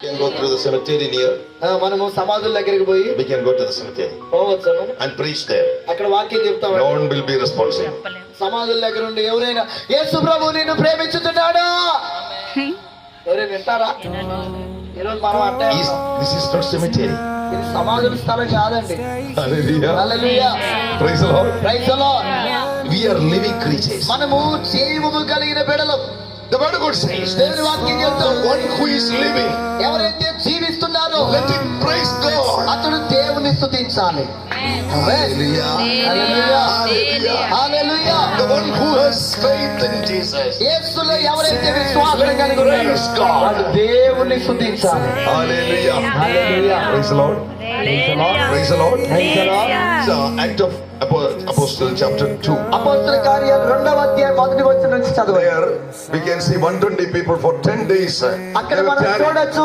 We can go through the cemetery near. మనము సమాధుల దగ్గరికి పోయి We can go to the cemetery పోవచ్చును and preach there. అక్కడ వాక్యం చెప్తాం No one will be responsible. సమాధుల దగ్గర ఉండి ఎవరైనా యేసు ప్రభు నిన్ను ప్రేమించుతున్నాడా ఎవరైనా వింటారా ఈరోజు మనం అంటే Is- This is not cemetery. ఇది సమాధుల స్థలం కాదండి Hallelujah. Hallelujah Praise the Lord. Praise the lord. We are living creatures. మనము జీవము కలిగిన బిడలం God says, దేవుని వాక్యం చెప్తాం one who is living, ఎవరైతే జీవిస్తున్నారో let him praise God. అతడు దేవుని స్తుతించాలి Hallelujah. Hallelujah Hallelujah. Hallelujah The One who has faith in Jesus. యేసులో ఎవరైతే విశ్వాసం కలిగి ఉన్నారో. వాడు దేవుని స్తుతించాలి. హల్లెలూయా Praise the Lord. Praise the Lord. Praise the Lord. So, Act of Apo- Apostle chapter 2. అపోస్తల కార్యాలు రెండవ అధ్యాయం మొదటి వచ్చిన నుంచి చదవండి There we can see 120 people for 10 days. uh, అక్కడ మనం. చూడొచ్చు